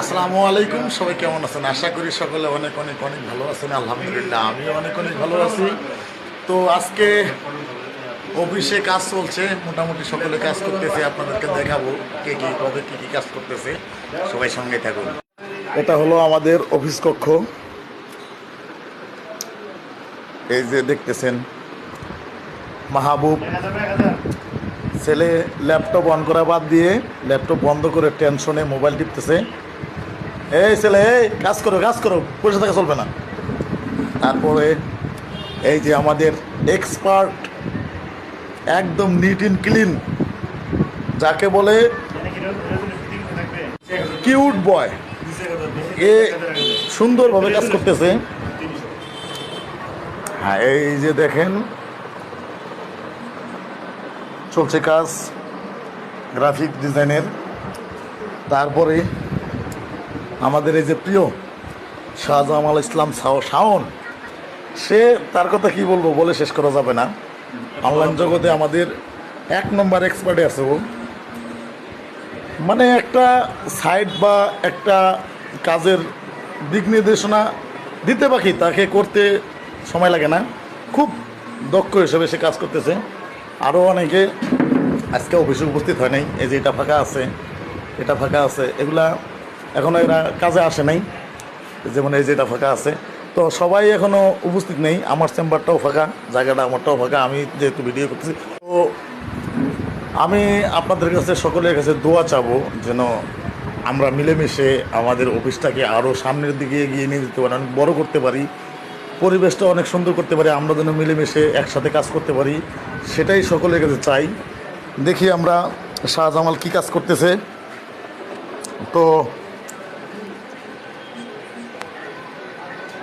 আসসালামু আলাইকুম, সবাই কেমন আছেন? আশা করি সকলে অনেক অনেক অনেক ভালো আছেন, আলহামদুলিল্লাহ। আমিও অনেক অনেক ভালো আছি। তো আজকে অফিসে কাজ চলছে, মোটামুটি সকলে কাজ করতেছে, আপনাদেরকে দেখাবো কে কী, কবে কী কী কাজ করতেছে। সবাই সঙ্গে থাকুন। এটা হলো আমাদের অফিস কক্ষ। এই যে দেখতেছেন, মাহবুব ছেলে ল্যাপটপ অন করা বাদ দিয়ে ল্যাপটপ বন্ধ করে টেনশনে মোবাইল টিপতেছে। এই ছেলে, এই, কাজ করো কাজ করো, পয়সা থাকা চলবে না। তারপরে এই যে আমাদের এক্সপার্ট একদম নিট ইন ক্লিন যাকে বলে কিউট বয় এ সুন্দরভাবে কাজ করতেছে। হ্যাঁ এই যে দেখেন, চলছে কাজ গ্রাফিক ডিজাইনের তারপরে আমাদের এই যে প্রিয় শাহজামাল ইসলাম শাও শাওন, সে তার কথা কি বলব, বলে শেষ করা যাবে না। অনলাইন জগতে আমাদের এক নম্বর এক্সপার্টে আছে ও। মানে একটা সাইড বা একটা কাজের দিক নির্দেশনা দিতে পারি তাকে করতে সময় লাগে না। খুব দক্ষ হিসেবে সে কাজ করতেছে। আরও অনেকে আজকে অফিসে উপস্থিত হয় নাই, এই যে এটা ফাঁকা আছে, এটা ফাঁকা আছে, এগুলা এখনও এরা কাজে আসে নাই, যেমন এই যেটা ফাঁকা আছে। তো সবাই এখনও উপস্থিত নেই, আমার চেম্বারটাও ফাঁকা, জায়গাটা আমারটাও ফাঁকা, আমি যেহেতু ভিডিও করতেছি। তো আমি আপনাদের কাছে, সকলের কাছে দোয়া চাবো যেন আমরা মিলেমিশে আমাদের অফিসটাকে আরও সামনের দিকে এগিয়ে নিয়ে যেতে পারি, অনেক বড় করতে পারি, পরিবেশটা অনেক সুন্দর করতে পারি, আমরা যেন মিলেমিশে একসাথে কাজ করতে পারি, সেটাই সকলের কাছে চাই। দেখি আমরা শাহজামাল কী কাজ করতেছে। তো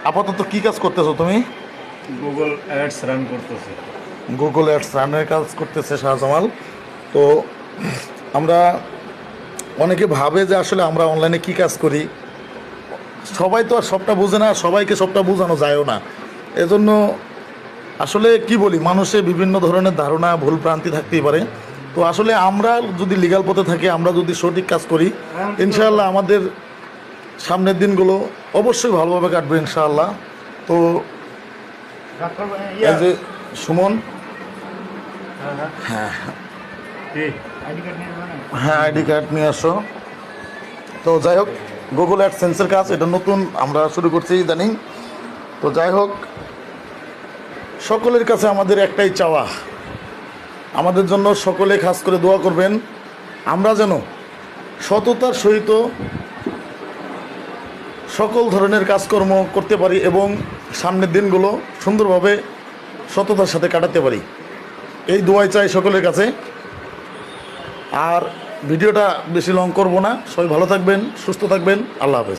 আপাতত কী কাজ করতেছো তুমি? গুগল অ্যাডস রান করতেছে। গুগল অ্যাডস রানের কাজ করতেছে শাহজামাল তো আমরা অনেকে ভাবে যে আসলে আমরা অনলাইনে কি কাজ করি। সবাই তো আর সবটা বোঝে না সবাইকে সবটা বোঝানো যায়ও না। এজন্য আসলে কি বলি মানুষের বিভিন্ন ধরনের ধারণা ভুল ভ্রান্তি থাকতেই পারে। তো আসলে আমরা যদি লিগাল পথে থাকি আমরা যদি সঠিক কাজ করি ইনশাআল্লাহ আমাদের সামনের দিনগুলো অবশ্যই ভালোভাবে কাটবে ইনশাআল্লাহ। তো সুমন হ্যাঁ। হ্যাঁ আইডি কার্ড নিয়ে আসো। তো যাই হোক গুগল অ্যাড সেন্সের কাজ, এটা নতুন, আমরা শুরু করছি ইদানিং। তো যাই হোক, সকলের কাছে আমাদের একটাই চাওয়া। আমাদের জন্য সকলে খাস করে দোয়া করবেন। আমরা যেন সততার সহিত সকল ধরনের কাজকর্ম করতে পারি এবং সামনের দিনগুলো সুন্দরভাবে সততার সাথে কাটাতে পারি। এই দোয়াই চাই সকলের কাছে। আর ভিডিওটা বেশি লং করব না। সবাই ভালো থাকবেন, সুস্থ থাকবেন। আল্লাহ হাফেজ।